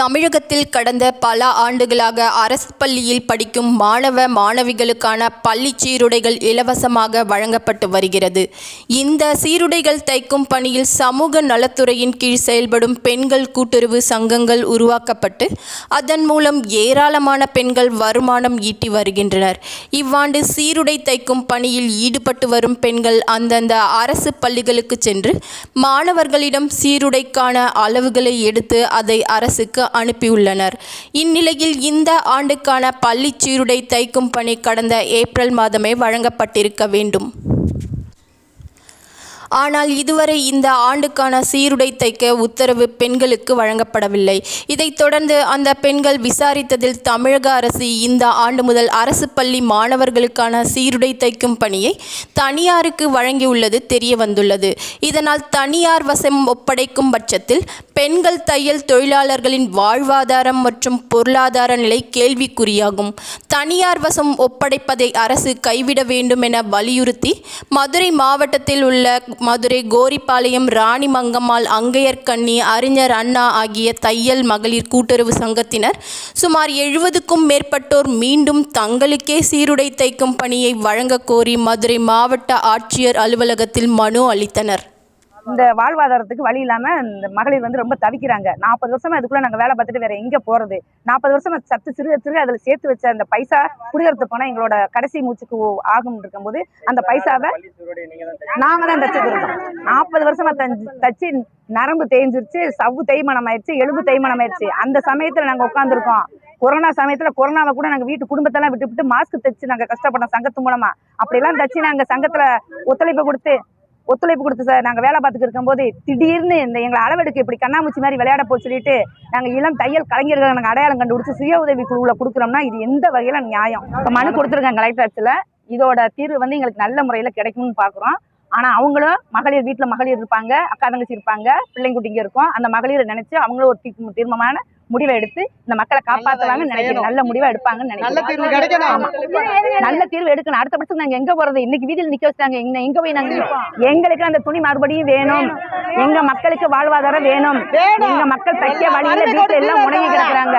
தமிழகத்தில் கடந்த பல ஆண்டுகளாக அரசு பள்ளியில் படிக்கும் மாணவ மாணவிகளுக்கான பள்ளி சீருடைகள் இலவசமாக வழங்கப்பட்டு வருகிறது. இந்த சீருடைகள் தைக்கும் பணியில் சமூக நலத்துறையின் கீழ் செயல்படும் பெண்கள் கூட்டுறவு சங்கங்கள் உருவாக்கப்பட்டு அதன் மூலம் ஏராளமான பெண்கள் வருமானம் ஈட்டி வருகின்றனர். இவ்வாண்டு சீருடை தைக்கும் பணியில் ஈடுபட்டு வரும் பெண்கள் அந்தந்த அரசு பள்ளிகளுக்கு சென்று மாணவர்களிடம் சீருடைக்கான அளவுகளை எடுத்து அதை அரசுக்கு அனுப்பியுள்ளனர். இந்நிலையில் இந்த ஆண்டுக்கான பள்ளி சீருடை தைக்கும் பணி கடந்த ஏப்ரல் மாதமே வழங்கப்பட்டிருக்க வேண்டும். ஆனால் இதுவரை இந்த ஆண்டுக்கான சீருடை தைக்க உத்தரவு பெண்களுக்கு வழங்கப்படவில்லை. இதைத் தொடர்ந்து அந்த பெண்கள் விசாரித்ததில் தமிழக அரசு இந்த ஆண்டு முதல் அரசு பள்ளி மாணவர்களுக்கான சீருடை தைக்கும் பணியை தனியாருக்கு வழங்கியுள்ளது தெரிய வந்துள்ளது இதனால் தனியார் வசம் ஒப்படைக்கும் பட்சத்தில் பெண்கள் தையல் தொழிலாளர்களின் வாழ்வாதாரம் மற்றும் பொருளாதார நிலை கேள்விக்குறியாகும். தனியார் வசம் ஒப்படைப்பதை அரசு கைவிட வேண்டும் என வலியுறுத்தி மதுரை மாவட்டத்தில் உள்ள மதுரை கோரிப்பாளையம் ராணிமங்கம்மாள் அங்கையர்கண்ணி அறிஞர் அண்ணா ஆகிய தையல் மகளிர் கூட்டுறவு சங்கத்தினர் சுமார் எழுபதுக்கும் மேற்பட்டோர் மீண்டும் தங்களுக்கே சீருடை தைக்கும் பணியை வழங்க கோரி மதுரை மாவட்ட ஆட்சியர் அலுவலகத்தில் மனு அளித்தனர். இந்த வாழ்வாதாரத்துக்கு வழி இல்லாம இந்த மகளிர் வந்து ரொம்ப தவிக்கிறாங்க. நாற்பது வருஷமா இதுக்குள்ள நாங்க வேலை பார்த்துட்டு வேற எங்க போறது? நாற்பது வருஷமா சத்து சிறு சிறு அதுல சேர்த்து வச்ச அந்த பைசா குடியரசு போனா எங்களோட கடைசி மூச்சுக்கு ஆகும் இருக்கும்போது அந்த பைசாவை நாங்க தான் தச்சு கொடுத்தோம் நாற்பது வருஷமா தஞ்சு தச்சு நரம்பு தேய்ஞ்சிருச்சு சவ்வு தேய்மானம் ஆயிடுச்சு எலும்பு தேய்மானம் ஆயிடுச்சு அந்த சமயத்துல நாங்க உட்காந்துருக்கோம் கொரோனா சமயத்துல கொரோனாவை கூட நாங்க வீட்டு குடும்பத்தெல்லாம் விட்டு விட்டு மாஸ்க் தைச்சு நாங்க கஷ்டப்பட்டோம் சங்கத்து மூலமா. அப்படியெல்லாம் தச்சு நாங்க சங்கத்துல ஒத்துழைப்பு கொடுத்து ஒத்துழைப்பு கொடுத்து சார் நாங்கள் வேலை பார்த்துட்டு இருக்கும்போது திடீர்னு இந்த எங்களை அளவெடுக்க இப்படி கண்ணாமூச்சி மாதிரி விளையாட போய் சொல்லிட்டு நாங்கள் இளம் தையல் கலைஞர்களை நாங்கள் அடையாளம் கண்டுபிடிச்சு சுய உதவி குழுவில் கொடுக்குறோம்னா இது எந்த வகையில் நியாயம்? இப்போ மனு கொடுத்துருக்கேன் கலெக்டர் இதோட தீர்வு வந்து எங்களுக்கு நல்ல முறையில் கிடைக்கும்னு பார்க்குறோம் ஆனால் அவங்களும் மகளிர் வீட்டில் மகளிர் இருப்பாங்க அக்கா தங்கச்சி இருப்பாங்க பிள்ளைங்குட்டிங்க இருக்கும். அந்த மகளிரை நினைச்சு அவங்களும் ஒரு தீர்மானமான முடிவை எடுத்து இந்த மக்களை காப்பாற்றுவாங்கன்னு நினைக்கிறேன். நல்ல முடிவை எடுப்பாங்கன்னு நல்ல நினைக்கிறேன். நல்ல தீர்வு எடுக்கணும். அடுத்த பட்சம் நாங்க எங்க போறது? இன்னைக்கு வீதியில் நிக்க வச்சாங்க எங்க எங்க போய் நாங்க? எங்களுக்கு அந்த துணி மறுபடியும் வேணும். எங்க மக்களுக்கு வாழ்வாதாரம் வேணும். எங்க மக்கள் தைக்க வழியில வீட்டுல எல்லாம் முடங்கி கிடக்குறாங்க.